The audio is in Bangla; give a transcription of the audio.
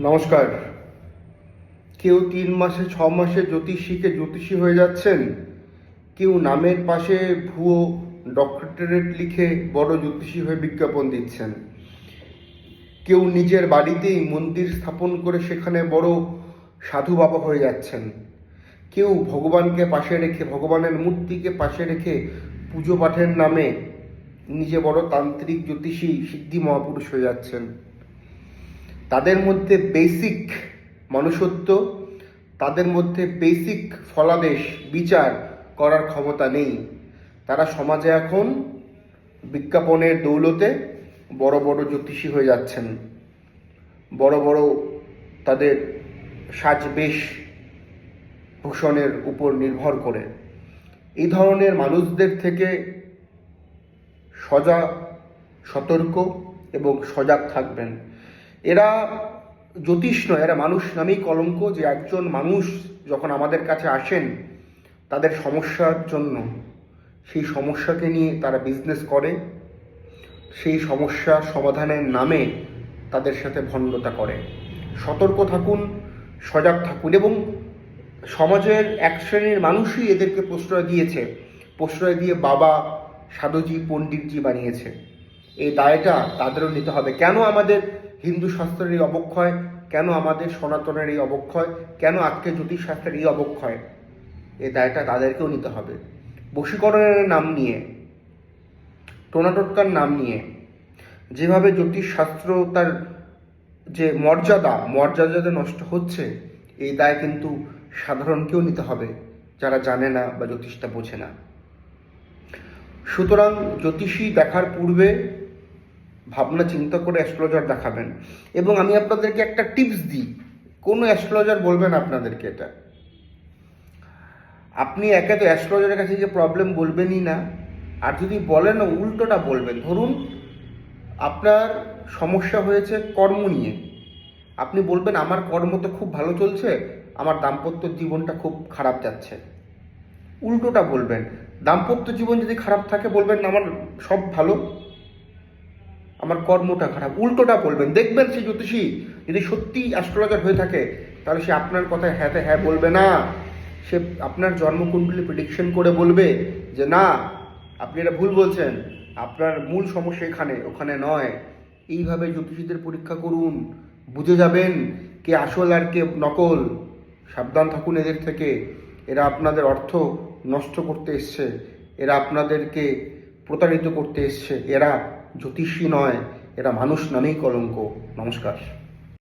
নমস্কার। কেউ তিন মাসে, ছ মাসে জ্যোতিষীকে জ্যোতিষী হয়ে যাচ্ছেন? কেউ নামের পাশে ভুয়ো ডক্টরেট লিখে বড় জ্যোতিষী হয়ে বিজ্ঞাপন দিচ্ছেন? কেউ নিজের বাড়িতেই মন্দির স্থাপন করে সেখানে বড় সাধু বাবা হয়ে যাচ্ছেন? কেউ ভগবানকে পাশে রেখে, ভগবানের মূর্তিকে পাশে রেখে পুজো পাঠের নামে নিজে বড় তান্ত্রিক জ্যোতিষী সিদ্ধি মহাপুরুষ হয়ে যাচ্ছেন? তাদের মধ্যে বেসিক মনুষ্যত্ব, তাদের মধ্যে বেসিক ফলাদেশ বিচার করার ক্ষমতা নেই। তারা সমাজে এখন বিজ্ঞাপনের দৌলতে বড় বড় জ্যোতিষী হয়ে যাচ্ছেন। বড় বড় তাদের সাজবেশ ভূষণের উপর নির্ভর করে। এই ধরনের মানুষদের থেকে সজা সতর্ক এবং সজাগ থাকবেন। এরা জ্যোতিষ নয়, এরা মানুষ নামেই কলঙ্ক যে একজন মানুষ যখন আমাদের কাছে আসেন তাদের সমস্যার জন্য। সেই সমস্যাকে নিয়ে তারা বিজনেস করে, সেই সমস্যা সমাধানের নামে তাদের সাথে ভণ্ডতা করে। সতর্ক থাকুন, সজাগ থাকুন এবং সমাজের এক শ্রেণির মানুষই এদেরকে প্রশ্রয় দিয়েছে, প্রশ্রয় দিয়ে বাবা, সাধুজি, পণ্ডিতজি বানিয়েছে। এই দায়টা তাদেরও নিতে হবে। কেন আমাদের হিন্দু শাস্ত্রের এই অবক্ষয়, কেন আমাদের সনাতনের এই অবক্ষয়, কেন আজকে জ্যোতিষ শাস্ত্রের এই অবক্ষয়? এই দায়টা তাদেরকেও নিতে হবে। বশীকরণের নাম নিয়ে, টোনাটোটকার নাম নিয়ে, যেভাবে জ্যোতিষ শাস্ত্র তার যে মর্যাদা মর্যাদা যে নষ্ট হচ্ছে, এই দায় কিন্তু সাধারণকেও নিতে হবে, যারা জানে না বা জ্যোতিষটা বোঝে না। সুতরাং জ্যোতিষী দেখার পূর্বে ভাবনা, চিন্তা করে অ্যাস্ট্রোলজার দেখাবেন। এবং আমি আপনাদেরকে একটা টিপস দিই। কোনো অ্যাস্ট্রোলজার বলবেন আপনাদেরকে এটা। আপনি একে তো অ্যাস্ট্রোলজারের কাছে যে প্রবলেম বলবেনই না। আর যদি বলেন, উল্টোটা বলবেন। ধরুন, আপনার সমস্যা হয়েছে কর্ম নিয়ে। আপনি বলবেন, আমার কর্ম তো খুব ভালো চলছে। আমার দাম্পত্য জীবনটা খুব খারাপ যাচ্ছে। উল্টোটা বলবেন। দাম্পত্য জীবন যদি খারাপ থাকে, বলবেন, আমার সব ভালো। আমার কর্মটা খারাপ, উল্টোটা বলবেন। দেখবেন সে জ্যোতিষী, যদি সত্যি অ্যাস্ট্রোলজার হয়ে থাকে, তাহলে সে আপনার কথায় হ্যাঁতে হ্যাঁ বলবে না। সে আপনার জন্মকুণ্ডলী প্রেডিকশন করে বলবে যে, না, আপনি এটা ভুল বলছেন। আপনার মূল সমস্যা এখানে, ওখানে নয়। এইভাবে জ্যোতিষীদের পরীক্ষা করুন। বুঝে যাবেন কে আসল আর কে নকল। সাবধান থাকুন এদের থেকে। এরা আপনাদের অর্থ নষ্ট করতে এসছে। এরা আপনাদেরকে প্রতারিত করতে এসছে। এরা জ্যোতিষী নয় এরা মানুষ নামেই কলঙ্ক। নমস্কার।